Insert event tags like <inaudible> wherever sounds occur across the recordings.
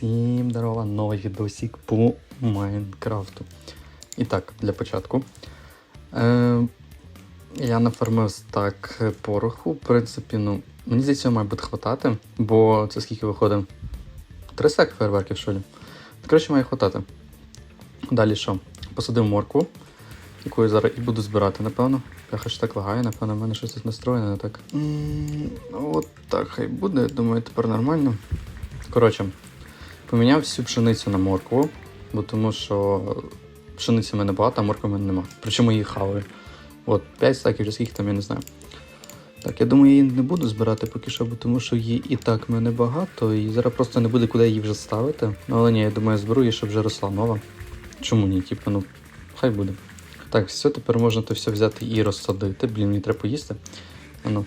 Всім здорова, новий відосик по Майнкрафту. І так, для початку. Е, я нафармив стак пороху. В принципі, ну, мені здається, має бути хватати, бо це скільки виходить? Три стаки фейерверків, що ли? Коротше, має хватати. Далі що? Посадив моркву, яку я зараз і буду збирати, напевно. Я хоч так лагає, напевно, в мене щось тут настроєне, не так. М, От так хай буде, думаю, тепер нормально. Коротше, поміняв всю пшеницю на моркву, бо тому що пшениці в мене багато, а моркви в мене нема. Причому її хаваю. От, 5 стаків чи скільки там, я не знаю. Так, я думаю, її не буду збирати поки що, бо тому що її і так в мене багато, і зараз просто не буде куди її вже ставити. Ну, але ні, я думаю, я зберу її, щоб вже росла нова. Чому ні? Типу, ну, хай буде. Так, все, тепер можна то все взяти і розсадити. Блін, мені треба поїсти. Ну.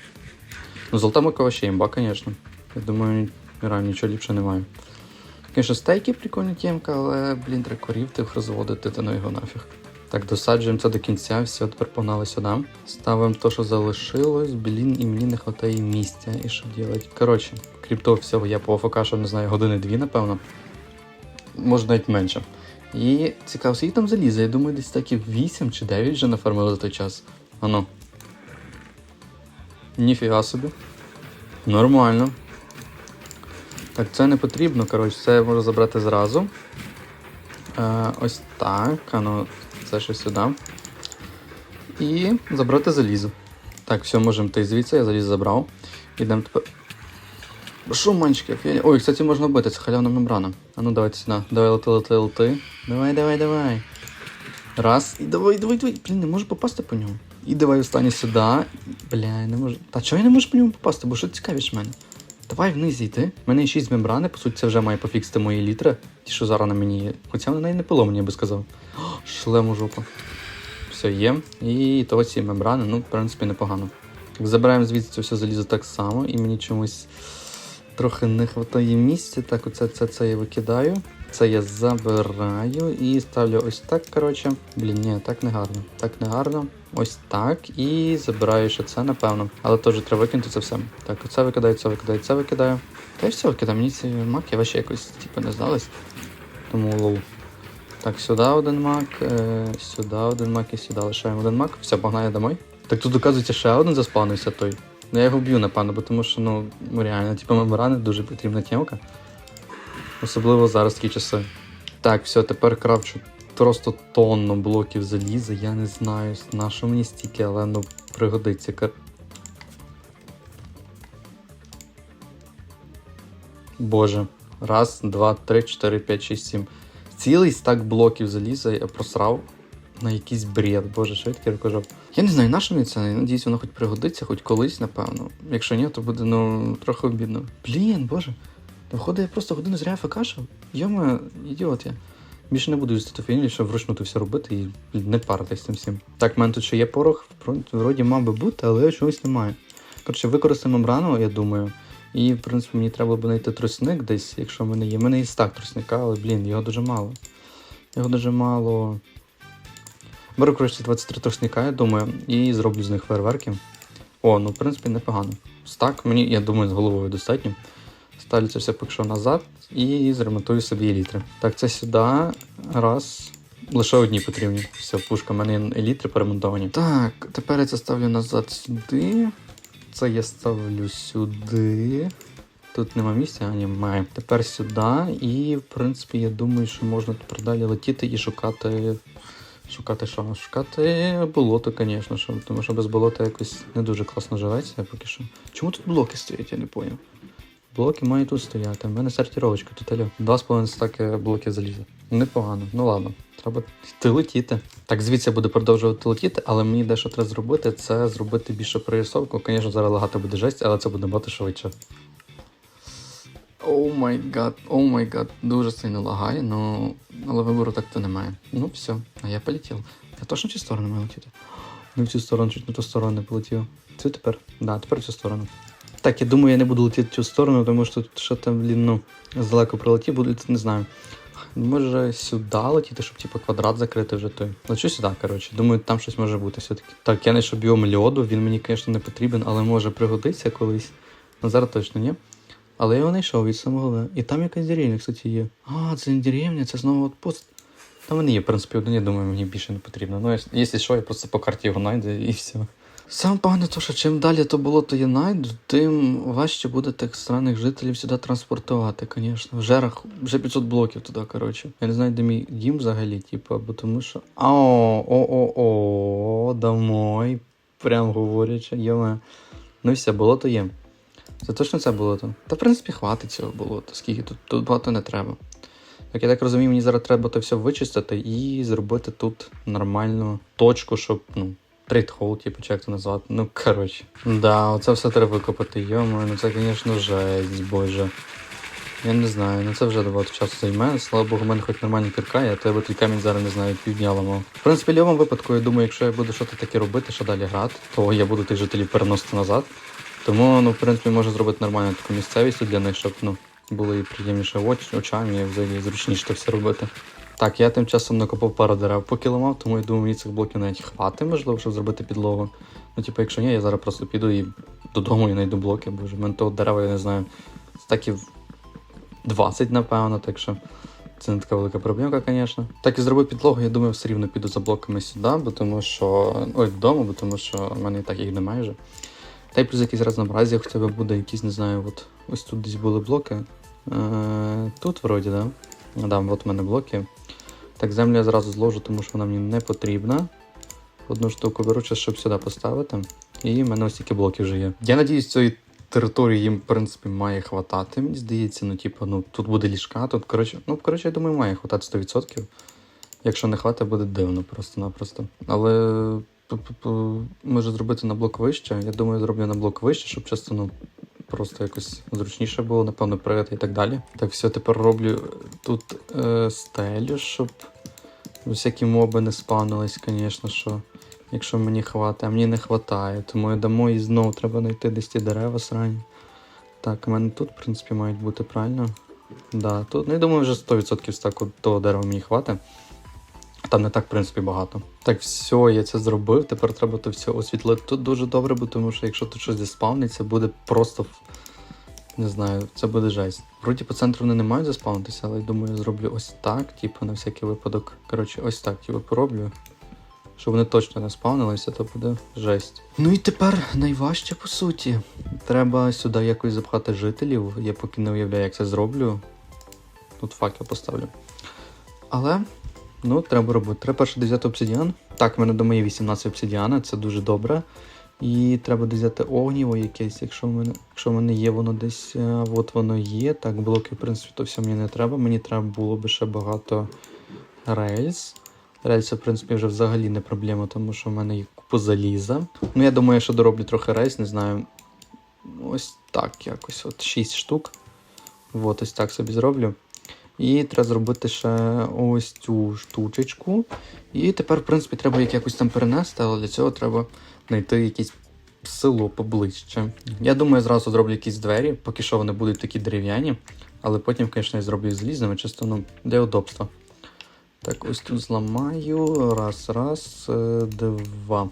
Ну, золота морква ще імба, звісно. Я думаю, реально нічого ліпше немає. Звісно, стейки прикольна тємка, але, блін, треба корів тих розводити, та ну його нафіг. Так, досаджуємо це до кінця, все, тепер погнали сюди. Ставимо те, що залишилось, блін, і мені не вистачає місця. І що робити? Коротше, крім того всього, я по АФК, що не знаю, години-дві, напевно. Може навіть менше. І цікаво, скільки там заліза. Я думаю, десь таки 8 чи 9 вже нафармили за той час. Ано. Ніфіга собі. Нормально. Так, це не потрібно, коротше, це я можу забрати зразу. Е, ось так, ано, це ще сюди. І забрати залізо. Так, все, можемо йти звідси, я залізо забрав. Ідемо тепер. Що, манчики, офігеть. Ой, кстати, можна вбити, це халявна мембрана. А ну давайте сюди. Давай лети, лети, лети. Давай, давай, давай. Раз. І давай, давай, давай. Блін, не можу попасти по ньому. І давай останнє сюди. Бля, не можу. Та чого я не можу по ньому попасти? Бо що цікавіше мене? Давай вниз йти. У мене є 6 мембрани, по суті, це вже має пофіксити мої літри. Ті, що зараз на мені є. Хоча вони і не пило, я би сказав. О, шлему жопа. Все є. І то ці мембрани, ну, в принципі, непогано. Забираємо звідси це все залізо так само, і мені чомусь трохи не вистачає місця. Так, оце це, це я викидаю. Це я забираю і ставлю ось так. Коротше. Блін, ні, так не гарно. Так не гарно. Ось так. І забираю ще це, напевно. Але теж треба викинути це все. Так, оце викидаю, це викидаю, це викидаю. Та й все викидаю. Мені ці маки вообще якось типу, не здались. Тому лоу. Так, сюди один мак, е, сюди один мак і сюди лишаємо один мак. Все, погнали домой. Так тут, оказується, ще один заспавнився той. Ну я його б'ю, напевно, бо тому що, ну, реально, типу, мембрани дуже потрібна тємка. Особливо зараз такі часи. Так, все, тепер кравчу просто тонну блоків заліза. Я не знаю, на що мені стільки, але ну пригодиться. Боже. Раз, два, три, чотири, п'ять, шість, сім. Цілий стак блоків заліза я просрав на якийсь бред. Боже, що я таке рукожоп. Я не знаю, на що мені це. Надіюсь, воно хоч пригодиться, хоч колись, напевно. Якщо ні, то буде ну трохи обідно. Блін, боже. Виходить, я просто годину зря факашив. Йома, ідіот я. Більше не буду їздити фінілі, щоб вручну все робити і не паритись цим всім. Так, в мене тут ще є порох, вроді мав би бути, але чогось немає. Коротше, використаємо мембрану, я думаю. І, в принципі, мені треба буде знайти тросник десь, якщо в мене є. У мене є стак тросника, але, блін, його дуже мало. Його дуже мало. Беру, коротше, 23 тросника, я думаю, і зроблю з них фейерверки. О, ну, в принципі, непогано. Стак, мені, я думаю, з головою достатньо. Ставлю це все поки назад і зремонтую собі елітри. Так, це сюди. Раз. Лише одні потрібні. Все, пушка, в мене елітри поремонтовані. Так, тепер я це ставлю назад сюди. Це я ставлю сюди. Тут нема місця, а ні, має. Тепер сюди. І, в принципі, я думаю, що можна тепер далі летіти і шукати. Шукати що? Шукати болото, звісно, тому що без болота якось не дуже класно живеться поки що. Чому тут блоки стоять, я не поняв. Блоки мають тут стояти. У мене сортировочка тут алло. Два з половиною стаки блоків заліза. Непогано. Ну ладно, треба йти летіти. Так, звідси я буду продовжувати летіти, але мені дещо треба зробити, це зробити більше прорисовку. Звісно, зараз лагати буде жесть, але це буде бати швидше. Оу май гад, оу май гад, дуже сильно лагає, ну, але вибору так то немає. Ну все, а я полетів. Я точно в цю сторону маю летіти? Не в цю сторону, чуть в ту сторону не полетів. Це тепер? Да, тепер в цю сторону. Так, я думаю, я не буду летіти в цю сторону, тому що тут що там, блін, ну, здалеку прилетів, буду летіти, не знаю. Може сюди летіти, щоб типу квадрат закрити вже той. Лечу сюди, коротше. Думаю, там щось може бути все-таки. Так, я знайшов біом льоду, він мені, звісно, не потрібен, але може пригодиться колись. Ну зараз точно ні. Але я його не йшов від самого. І там якась деревня, кстати, є. А, це не деревня, це знову отпуст. Там вони є, в принципі, один, я думаю, мені більше не потрібно. Ну, якщо що, я просто по карті його знайду і все. Саме погане то, що чим далі то болото я найду, тим важче буде тих странних жителів сюди транспортувати, звісно. Вже, рах... вже 500 блоків туди, коротше. Я не знаю, де мій дім взагалі, типу, бо тому що. Ао, о-о-о, домой. Прям говорячи, йоме. Ну і все, болото є. Це точно це болото? Та в принципі хватить цього болота, скільки тут, тут багато не треба. Так я так розумію, мені зараз треба то все вичистити і зробити тут нормальну точку, щоб, ну, трейдхол, типу, чи як це назвати. Ну, коротше. Да, оце все треба викопати. Йомо, ну це, звісно, жесть, боже. Я не знаю, ну це вже багато часу займе. Слава Богу, в мене хоч нормальна кірка, я тебе той камінь зараз не знаю, півдня ламав. В принципі, в будь-якому випадку, я думаю, якщо я буду щось таке робити, що далі грати, то я буду тих жителів переносити назад. Тому, ну, в принципі, можу зробити нормальну таку місцевість для них, щоб ну, було і приємніше оч- очам, і взагалі зручніше це все робити. Так, я тим часом накопав пару дерев, поки ламав, тому я думаю, мені цих блоків навіть хватить, можливо, щоб зробити підлогу. Ну, типу, якщо ні, я зараз просто піду і додому і знайду блоки, бо в мене того дерева, я не знаю, стаків 20, напевно, так що це не така велика проблемка, звісно. Так і зробив підлогу, я думаю, все рівно піду за блоками сюди, бо тому що. Ой, вдома, бо тому що в мене і так їх немає вже. Та й плюс якісь разнообразія хоча б буде якісь, не знаю, от ось тут десь були блоки. Е, тут вроді, да? Да, от в мене блоки. Так, землю я зразу зложу, тому що вона мені не потрібна. Одну штуку беру, щоб сюди поставити. І в мене ось такі блоки вже є. Я надіюсь, цієї території їм, в принципі, має хватати. Мені здається, ну, типу, ну, тут буде ліжка, тут, коротше, ну, коротше, я думаю, має хватати 100%. Якщо не хватить, буде дивно просто-напросто. Але може зробити на блок вище. Я думаю, зроблю на блок вище, щоб часто ну, просто якось зручніше було, напевно, пригати і так далі. Так, все, тепер роблю тут е, стелю, щоб всякі моби не спавнились, звісно, що. Якщо мені хватає, а мені не хватає, тому я дамо і знову треба знайти десь ті дерева срані. Так, у мене тут, в принципі, мають бути правильно. Да, тут, ну я думаю, вже 100% стаку того дерева мені хватить. Там не так, в принципі, багато. Так, все, я це зробив. Тепер треба то все освітлити тут дуже добре, бо тому що якщо тут щось заспавниться, буде просто. Не знаю, це буде жесть. Вроді по центру вони не мають заспавнитися, але я думаю, я зроблю ось так, типу, на всякий випадок. Коротше, ось так, типу, пороблю. Щоб вони точно не спавнилися, то буде жесть. Ну і тепер найважче по суті. Треба сюди якось запхати жителів. Я поки не уявляю, як це зроблю. Тут факел поставлю. Але Ну, треба робити. Треба перше взяти обсидіан. Так, в мене дома є 18 обсидіана, це дуже добре. І треба десь взяти огніво якесь, якщо в мене, якщо в мене є воно десь. е, От воно є. Так, блоки, в принципі, то все мені не треба. Мені треба було би ще багато рельс. Рельси, в принципі, вже взагалі не проблема, тому що в мене є купа заліза. Ну, я думаю, що дороблю трохи рельс, не знаю. Ось так якось. От 6 штук. От ось так собі зроблю. І треба зробити ще ось цю штучечку. І тепер, в принципі, треба їх якось там перенести, але для цього треба знайти якесь село поближче. Я думаю, я зразу зроблю якісь двері, поки що вони будуть такі дерев'яні, але потім, звісно, я зроблю їх залізними, чисто ну, для удобства. Так, ось тут зламаю. Раз, раз, е, два.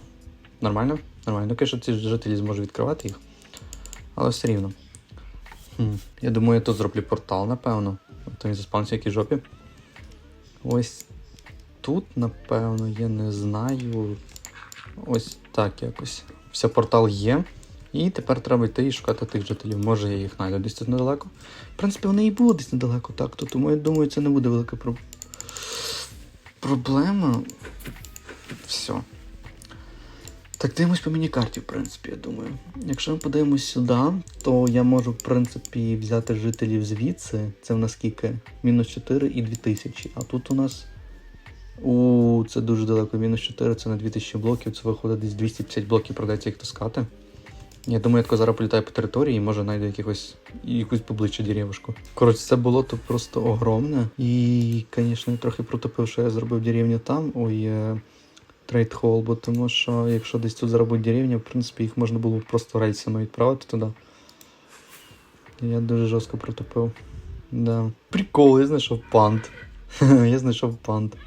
Нормально? Нормально. Ну, звісно, ці жителі зможуть відкривати їх. Але все рівно. Хм. Я думаю, я тут зроблю портал, напевно. То він заспавнився якій жопі. Ось тут, напевно, я не знаю. Ось так якось. Все, портал є. І тепер треба йти і шукати тих жителів. Може я їх знайду десь тут недалеко. В принципі, вони і будуть десь недалеко, так. То, тому я думаю, це не буде велика про... проблема. Все. Так, дивимось по міні-карті, в принципі, я думаю. Якщо ми подивимось сюди, то я можу, в принципі, взяти жителів звідси. Це в нас скільки? Мінус 4 і 2000. А тут у нас. У, це дуже далеко. Мінус 4 це на 2000 блоків. Це виходить десь 250 блоків придеться їх таскати. Я думаю, я зараз політаю по території і може знайду якихось якусь поближче деревушку. Коротше, це було то просто огромне. І, звісно, трохи протопив, що я зробив деревню там. Ой. е, трейд холл, бо тому що якщо десь тут заробить деревня, в принципі, їх можна було просто рейсами відправити туди. Я дуже жорстко протопив. Да. Прикол, я знайшов пант. <laughs> я знайшов пант.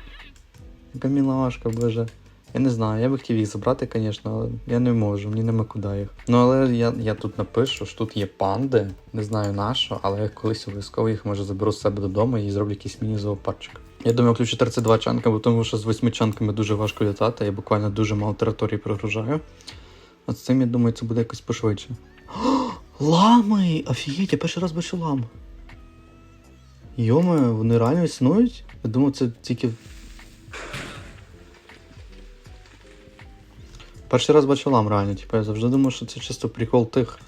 Яка мілашка, боже. Я не знаю, я би хотів їх забрати, звісно, але я не можу, мені нема куди їх. Ну але я, я тут напишу, що тут є панди, не знаю на що, але я колись обов'язково їх може заберу з себе додому і зроблю якийсь міні-зоопарчик. Я думаю, включу 32 чанка, бо тому що з 8 чанками дуже важко літати, я буквально дуже мало території прогружаю. А з цим, я думаю, це буде якось пошвидше. О, <gasps> лами! Офігеть, я перший раз бачу лам. Йоме, вони реально існують? Я думав, це тільки. Перший раз бачу лам реально, типу, я завжди думав, що це чисто прикол тих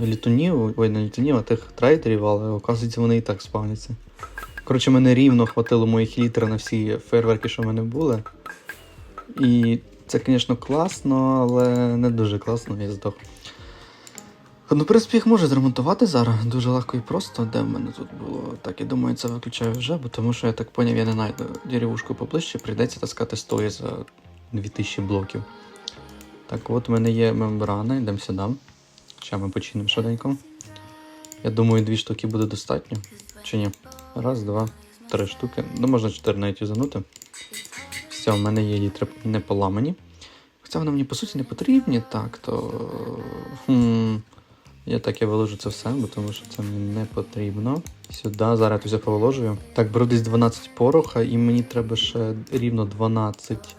літунів, ой, не літунів, а тих трейдерів, але оказується вони і так спавняться. Коротше, мене рівно хватило моїх літр на всі фейерверки, що в мене були. І це, звісно, класно, але не дуже класно, я здох. Ну, в принципі, їх можу зремонтувати зараз. Дуже легко і просто. Де в мене тут було? Так, я думаю, це виключаю вже, бо тому що я так поняв, я не знайду деревушку поближче, прийдеться таскати стої за 2000 блоків. Так, от в мене є мембрана, йдемо сюди. Ще ми починимо швиденько. Я думаю, дві штуки буде достатньо. Чи ні? Раз, два, три штуки. Ну, можна чотири навіть юзанути. Все, в мене є літри не поламані. Хоча вони мені по суті не потрібні, так, то. Хм, я так і виложу це все, бо тому що це мені не потрібно. Сюди, зараз я все повиложую. Так, беру десь 12 пороха, і мені треба ще рівно 12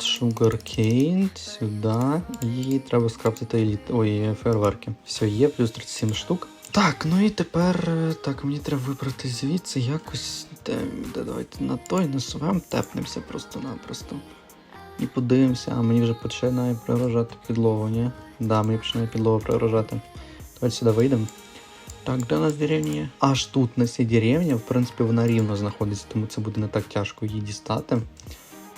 sugarcane сюди. І треба скрафтити еліт... Ой, фейерверки. Все, є, плюс 37 штук. Так, ну і тепер так, мені треба вибрати звідси якось. Де, де давайте на той, на свем тепнемося просто-напросто. І подивимося, а мені вже починає пригрожати підлогу, ні? Да, мені починає підлогу пригрожати. Давайте сюди вийдемо. Так, де у нас деревня? Аж тут на цій деревні, в принципі, вона рівно знаходиться, тому це буде не так тяжко її дістати.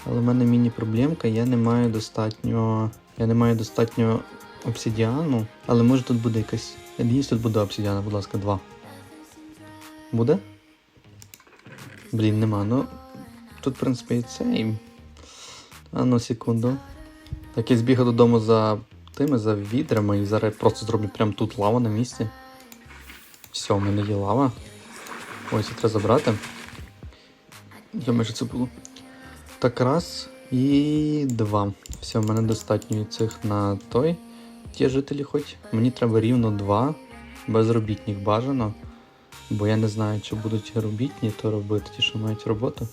Але в мене міні-проблемка, я не маю достатньо. Я не маю достатньо обсидіану, але може тут буде якась. Я тут буде обсидіана, будь ласка, два. Буде? Блін, нема. Ну. Тут, в принципі, і це. А ну, секунду. Так я збігав додому за тими, за відрами, і зараз просто зроблю прямо тут лава на місці. Все, у мене є лава. Ось це треба забрати. Я майже це було. Так, раз і два. Все, в мене достатньо цих на той. Ті жителі хоч. Мені треба рівно два. Безробітних бажано. Бо я не знаю, чи будуть робітні то робити, ті, що мають роботу.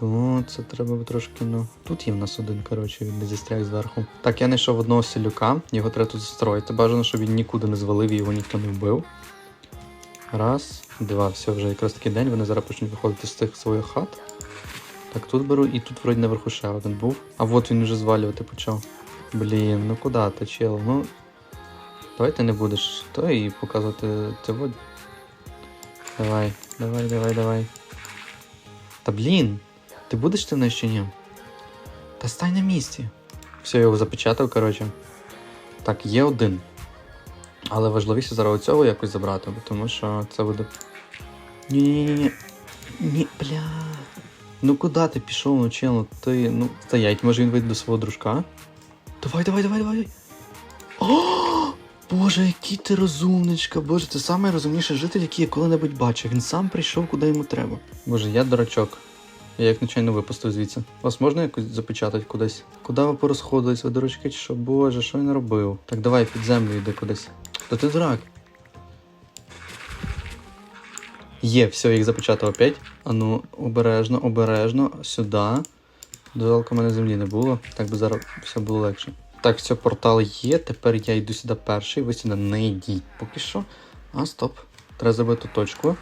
Тому це треба трошки, ну. Тут є в нас один, коротше, він не застряг зверху. Так, я знайшов одного селюка, його треба тут застроїти. Бажано, щоб він нікуди не звалив і його ніхто не вбив. Раз, два, все, вже якраз такий день, вони зараз почнуть виходити з тих своїх хат. Так, тут беру, і тут вроді наверху ще один був. А от він вже звалювати почав. Блін, ну куди ти, чел? Ну. Давай ти не будеш то і показувати це от. Давай, давай, давай, давай. Та блін, ти будеш ти мною чи ні? Та стань на місці. Все, його запечатав, коротше. Так, є один. Але важливіше зараз цього якось забрати, тому що це буде. Ні-ні-ні. Ні, бля. Ну куди ти пішов, ну чел, ну ти. Ну, стоять, може він вийде до свого дружка? Давай, давай, давай, давай. О! Боже, який ти розумничка, боже, це найрозумніший житель, який я коли-небудь бачив. Він сам прийшов, куди йому треба. Боже, я дурачок. Я як нечайно випустив звідси. Вас можна якось запечатати кудись? Куди ви порозходились, ви дурачки чи що? Боже, що він робив? Так давай під землю йди кудись. Та ти дурак. Є, все, їх запечатав опять. А ну, обережно, обережно, сюди. Далеко в мене землі не було, так би зараз все було легше. Так, все, портал є. Тепер я йду сюди перший, ви сюди не йдіть поки що. А, стоп. Треба зробити точку.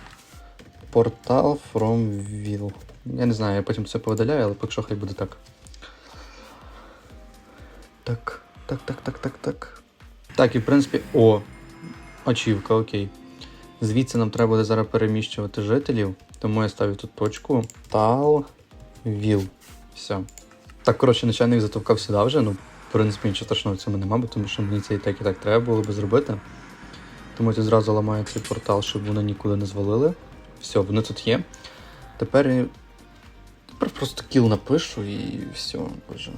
Портал from Will. Я не знаю, я потім це повидаляю, але поки що хай буде так. Так, так, так, так, так, так. Так, і в принципі. О! Очівка, окей. Звідси нам треба буде зараз переміщувати жителів, тому я ставлю тут точку. Тал Віл. Все. Так, коротше, начальник затовкав сюди вже. Ну, в принципі, нічого страшного в цьому нема, бо тому що мені це і так і так треба було би зробити. Тому я зразу ламаю цей портал, щоб вони нікуди не звалили. Все, вони тут є. Тепер, тепер просто кіл напишу і все, боже.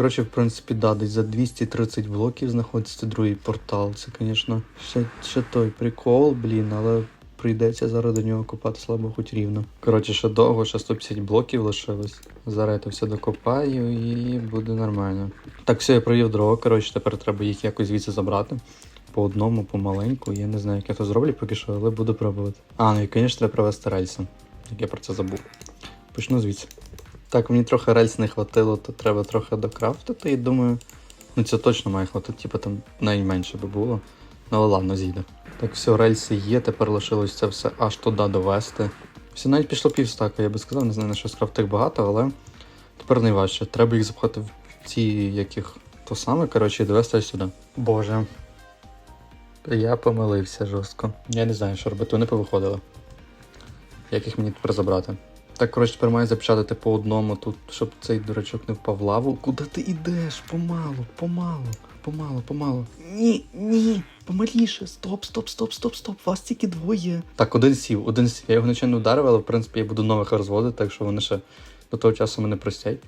Коротше, в принципі, да, десь за 230 блоків знаходиться другий портал. Це, звісно, ще, ще той прикол, блін, але прийдеться зараз до нього копати, слабо хоч рівно. Коротше, ще довго, ще 150 блоків лишилось. Зараз я це все докопаю і буде нормально. Так, все, я провів дрова. Коротше, тепер треба їх якось звідси забрати. По одному, помаленьку. Я не знаю, як я це зроблю поки що, але буду пробувати. А, ну і, звісно, треба провести рельси. Як я про це забув. Почну звідси. Так, мені трохи рельс не хватило, то треба трохи докрафтити і думаю. Ну це точно має хватити, типу там найменше би було. Ну але ладно, зійде. Так, все, рельси є, тепер лишилось це все аж туди довести. Все навіть пішло півстака, я би сказав, не знаю, на що скрафтих багато, але тепер найважче. Треба їх запхати в ці яких то саме, коротше, і довести аж сюди. Боже. Я помилився жорстко. Я не знаю, що робити, вони повиходили. Як їх мені тепер забрати? Так, коротше, тепер маю запечатати по одному тут, щоб цей дурачок не впав в лаву. Куди ти йдеш? Помалу, помалу, помалу, помалу. Ні, ні, помаліше. Стоп, стоп, стоп, стоп, стоп. Вас тільки двоє. Так, один сів, один сів. Я його нічого не вдарив, але в принципі я буду нових розводити, так що вони ще до того часу мене простять.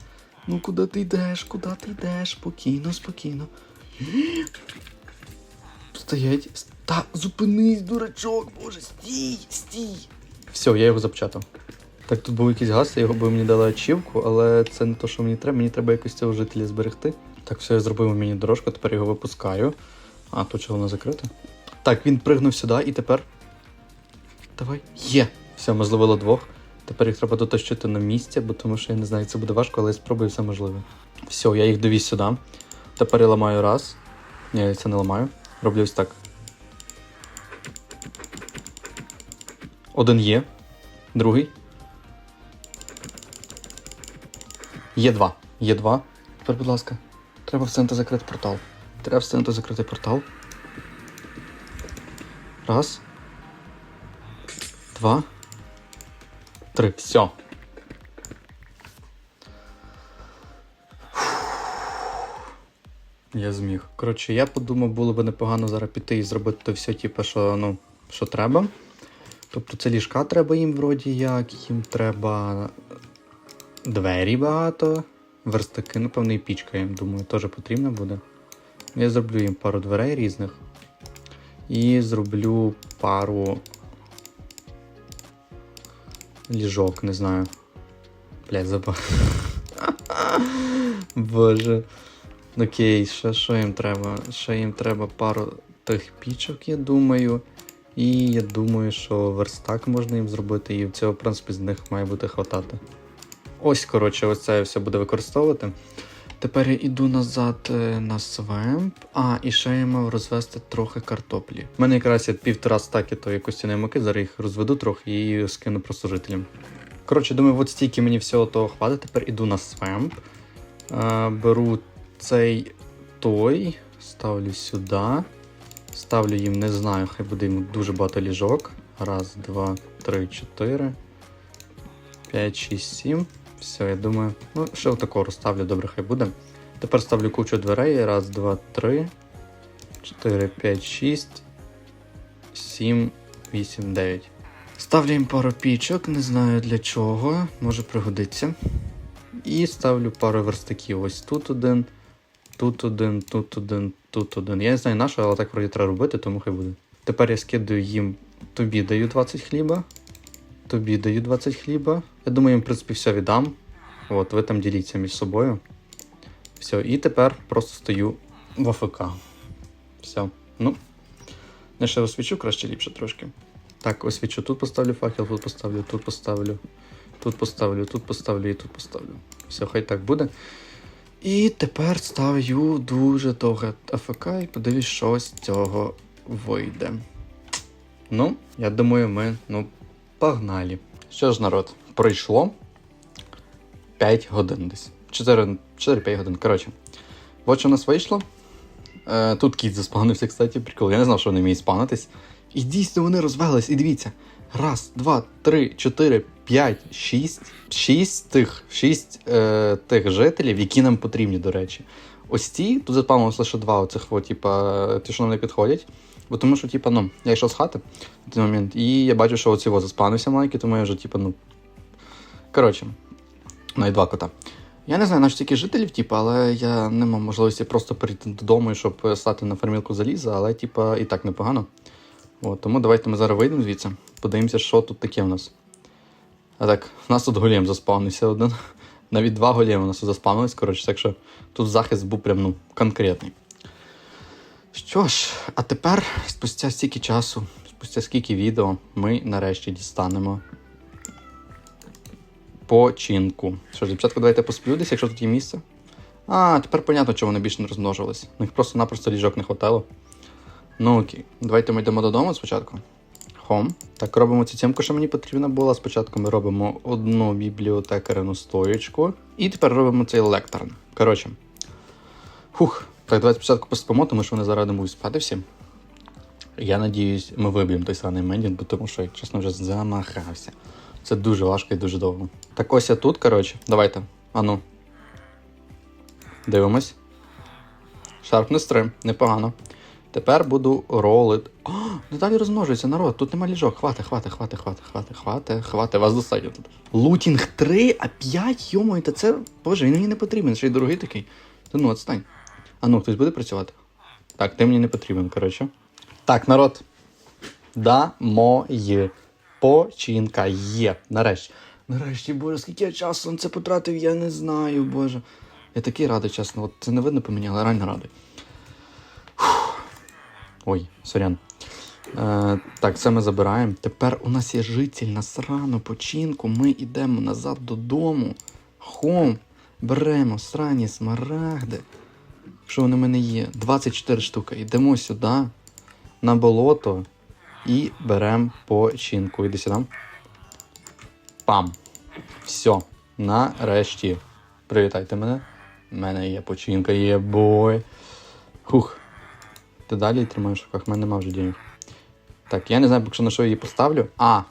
Ну куди ти йдеш? Куди ти йдеш? Спокійно, спокійно. <gasps> Стоять. Та зупинись, дурачок, боже, стій, стій. Все, я його запечатав. Так, тут був якийсь газ, його би мені дали ачівку, але це не те, що мені треба. Мені треба якось цього жителя зберегти. Так, все, я зробив мені дорожку, тепер його випускаю. А, тут чого воно закрите. Так, він пригнув сюди і тепер. Давай. Є! Все, ми зловили двох. Тепер їх треба дотащити на місце, бо тому що я не знаю, це буде важко, але я спробую все можливе. Все, я їх довіз сюди. Тепер я ламаю раз. Ні, я це не ламаю. Роблю ось так. Один є. Другий. Є два. Є два. Тепер, будь ласка, треба в центр закрити портал. Треба в центр закрити портал. Раз. Два. Три. Все. Я зміг. Коротше, я подумав, було б непогано зараз піти і зробити то все, типу, що, ну, що треба. Тобто це ліжка треба їм вроді як, їм треба двері багато, верстаки, напевно, і пічка, я думаю, теж потрібна буде. Я зроблю їм пару дверей різних. І зроблю пару ліжок, не знаю. Блять, забав. <laughs> Боже. Окей, ще що їм треба? Ще їм треба пару тих пічок, я думаю. І я думаю, що верстак можна їм зробити, і цього, в принципі, з них має бути хватати. Ось, коротше, ось це все буде використовувати. Тепер я йду назад е, на свемп. А, і ще я мав розвести трохи картоплі. У мене якраз є півтора стаки тої костяної муки, зараз їх розведу трохи і скину просто жителям. Коротше, думаю, от стільки мені всього того хватить. Тепер іду на свемп. Е, беру цей той, ставлю сюди. Ставлю їм, не знаю, хай буде йому дуже багато ліжок. Раз, два, три, чотири. 5, 6, 7. Все, я думаю. Ну, ще отако розставлю, добре, хай буде. Тепер ставлю кучу дверей. Раз, два, три, 4, 5, 6, 7, 8, 9. Ставлю їм пару пічок, не знаю для чого, може пригодиться. І ставлю пару верстаків. Ось тут один, тут один, тут один, тут один. Я не знаю на що, але так вроді треба робити, тому хай буде. Тепер я скидаю їм, тобі даю 20 хліба. Тобі даю 20 хліба. Я думаю, їм, в принципі, все віддам. От, ви там діліться між собою. Все, і тепер просто стою в АФК. Все. Ну. Я ще освічу краще ліпше трошки. Так, освічу. Тут поставлю факел, тут поставлю, тут поставлю, тут поставлю, тут поставлю і тут поставлю. Все, хай так буде. І тепер ставлю дуже довге АФК і подивлюсь, що з цього вийде. Ну, я думаю, ми ну, погнали. Що ж, народ, пройшло 5 годин десь. 4-5 годин. Коротше, от що у нас вийшло. Е, тут кіт заспавнився, кстати, прикол. Я не знав, що вони вміють спавнитись. І дійсно вони розвелись. І дивіться. Раз, два, три, чотири, п'ять, шість. Шість тих, шість е, тих жителів, які нам потрібні, до речі. Ось ці, тут запавнилось лише два оцих, типа, ті, що нам не підходять. Бо тому що, типа, ну, я йшов з хати в той момент, і я бачу, що оці от заспавнився маленький, тому я вже, типа, ну. Коротше, ну і два кота. Я не знаю, наші тільки жителів, типу, але я не мав можливості просто перейти додому, щоб стати на фермілку заліза, але, типа, і так непогано. От, тому давайте ми зараз вийдемо звідси, подивимося, що тут таке в нас. А так, у нас тут голем заспавнився один. Навіть два големи у нас заспавнились, коротше, так що тут захист був прям ну, конкретний. Що ж, а тепер, спустя стільки часу, спустя скільки відео, ми нарешті дістанемо починку. Що ж, для початку давайте посплю десь, якщо тут є місце. А, тепер понятно, чому вони більше не розмножувалися. У них просто-напросто ліжок не хватало. Ну окей, давайте ми йдемо додому спочатку. Хом. Так, робимо цю цімку, що мені потрібна була. Спочатку ми робимо одну бібліотекарину стоєчку. І тепер робимо цей лекторн. Коротше. Фух. Так, давайте спочатку поспимо, тому що вони зараз будуть спати всі. Я надіюсь, ми виб'ємо той самий мендінг, тому що, як чесно, вже замахався. Це дуже важко і дуже довго. Так ось я тут, коротше. Давайте. Ану. Дивимось. Sharpness 3, непогано. Тепер буду ролити. О, деталі розмножуються, народ. Тут нема ліжок. Хвати, хвати, хвати, хвати, хвати, хвати, хвати. Вас достатньо тут. Лутінг 3, а 5, йомою, та це. Боже, він мені не потрібен, ще й дорогий такий. Та ну, отстань. А ну, хтось буде працювати? Так, ти мені не потрібен, коротше. Так, народ. Дамо-є. Починка є. Нарешті. Нарешті, боже, скільки я часу на це потратив, я не знаю, боже. Я такий радий, чесно. От це не видно по мені, але реально радий. Ой, сорян. Е, так, це ми забираємо. Тепер у нас є житель на срану починку. Ми йдемо назад додому. Хом. Беремо срані смарагди. Що вони в мене є? 24 штуки. Йдемо сюди, на болото і беремо починку. Іди сюди. Пам. Все. Нарешті. Привітайте мене. У мене є починка, є бой. Хух. Ти далі тримаєш в руках, в мене нема вже денег. Так, я не знаю, якщо на що її поставлю. А!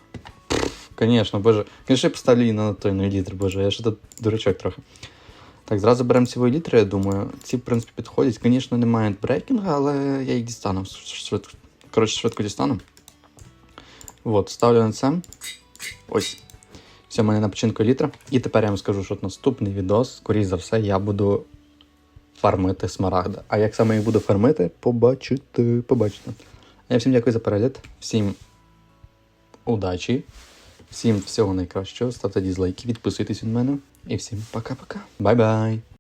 Звісно, боже. Звісно, я поставлю її на той на літр, боже, я ще тут дурачок трохи. Так, зразу беремо ці літри, я думаю. Ці, в принципі, підходять. Звісно, немає брейкінга, але я їх дістану. Швидко. Коротше, швидко дістану. От, ставлю на це. Ось. Все, в мене на починку літра. І тепер я вам скажу, що наступний відос, скоріш за все, я буду фармити смарагда. А як саме їх буду фармити, побачите, побачите. Я всім дякую за перегляд, всім удачі, всім всього найкращого. Ставте дізлайки, підписуйтесь від мене. І всім пока-пока. Бай-бай!